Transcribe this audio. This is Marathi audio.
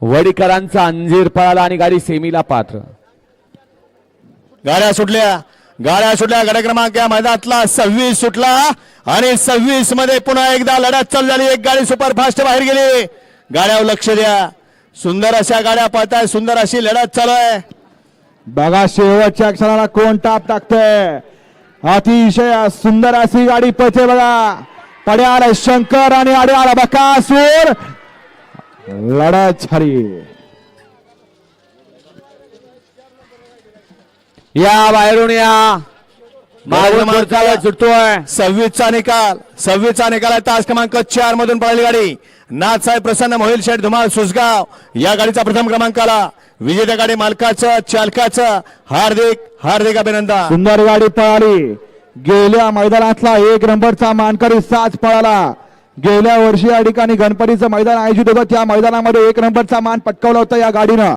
वडीकरांचा अंजीर पळाला आणि गाडी सेमीला पात्र. गाड्या सुटल्या. गाड्या सुटल्या. गाड्या क्रमांक या मैदानातला सव्वीस सुटला आणि सव्वीसमध्ये पुन्हा एकदा लढत चालू झाली. एक गाडी सुपरफास्ट बाहेर गेली. गाड्यावर लक्ष द्या. सुंदर अशा गाड्या पळताय. सुंदर अशी लढत चालू आहे. बघा शेवटच्या क्षणाला कोण टाप टाकतंय. अतिशय सुंदर अशी गाडी पळते बघा. पड्याला शंकर आणि आड्याला बकासूर. लढत झाली या बाहेरून या. सुटतोय. सव्वीसचा निकाल सव्वीसचा निकाल आहे तास क्रमांक चार मधून पळाली गाडी. नाथसाहेब प्रसन्न मोहिल शेठ धुमाळ सुसगाव या गाडीचा प्रथम क्रमांक आला विजेत्या गाडी मालकाचं चालकाचं. हार्दिक हार्दिक अभिनंदन. सुंदर गाडी पळाली. गेल्या मैदानातला एक नंबरचा मानकरी साज पळाला. गेल्या वर्षी या ठिकाणी गणपतीचं मैदान आयोजित होतं. त्या मैदानामध्ये एक नंबरचा मान पटकावला होता या गाडीनं.